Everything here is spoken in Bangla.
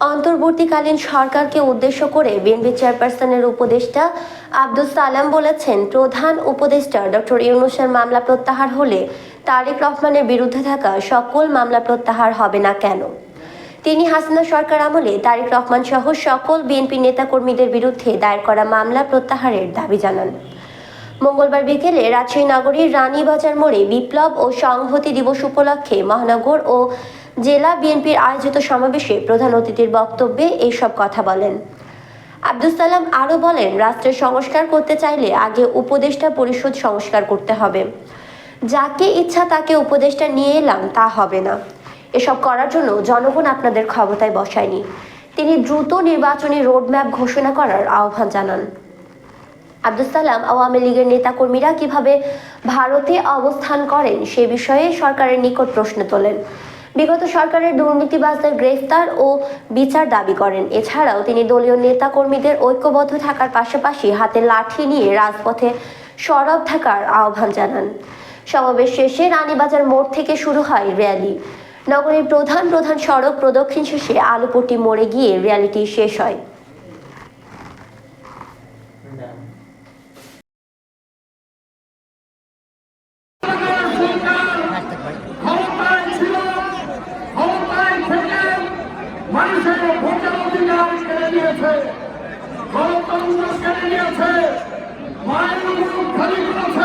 অন্তর্বর্তীকালীন সরকারকে উদ্দেশ্য করে বিএনপি চেয়ারপারসনের উপদেষ্টা আব্দুল সালাম বলেছেন, প্রধান উপদেষ্টা ডক্টর ইউনুসের মামলা প্রত্যাহার হলে তারেক রহমানের বিরুদ্ধে থাকা সকল মামলা প্রত্যাহার হবে না কেন? তিনি হাসিনা সরকার আমলে তারেক রহমান সহ সকল বিএনপি নেতাকর্মীদের বিরুদ্ধে দায়ের করা মামলা প্রত্যাহারের দাবি জানান। মঙ্গলবার বিকেলে রাজশাহী নগরীর রানীবাজার মোড়ে বিপ্লব ও সংহতি দিবস উপলক্ষে মহানগর ও জেলা বিএনপির আয়োজিত সমাবেশে প্রধান অতিথির বক্তব্যে এইসব কথা বলেন। আব্দুল সালাম আরও বলেন, রাষ্ট্রের সংস্কার করতে চাইলে আগে উপদেষ্টা পরিষদ সংস্কার করতে হবে। যাকে ইচ্ছা তাকে উপদেষ্টা নিয়ে এলাম, তা হবে না। এসব করার জন্য জনগণ আপনাদের ক্ষমতায় বসায়নি। তিনি দ্রুত নির্বাচনী রোডম্যাপ ঘোষণা করার আহ্বান জানান। আব্দুল সালাম আওয়ামী লীগের নেতাকর্মীরা কীভাবে ভারতে অবস্থান করেন সে বিষয়ে সরকারের নিকট প্রশ্ন তোলেন। বিগত সরকারের দুর্নীতিবাজদের গ্রেফতার ও বিচার দাবি করেন। এছাড়াও তিনি দলীয় নেতাকর্মীদের ঐক্যবদ্ধ থাকার পাশাপাশি হাতে লাঠি নিয়ে রাজপথে সরব থাকার আহ্বান জানান। সমাবেশ শেষে রানীবাজার মোড় থেকে শুরু হয় র্যালি। নগরীর প্রধান প্রধান সড়ক প্রদক্ষিণ শেষে আলুপট্টি মোড়ে গিয়ে র্যালিটি শেষ হয় ক্ষমতায় ছিল ক্ষমতায় থেকে মানুষের ভোটের অধিকার কেড়ে নিয়েছে। গণতন্ত্র কেড়ে নিয়েছে। মায়ের মুখ খালি করেছে।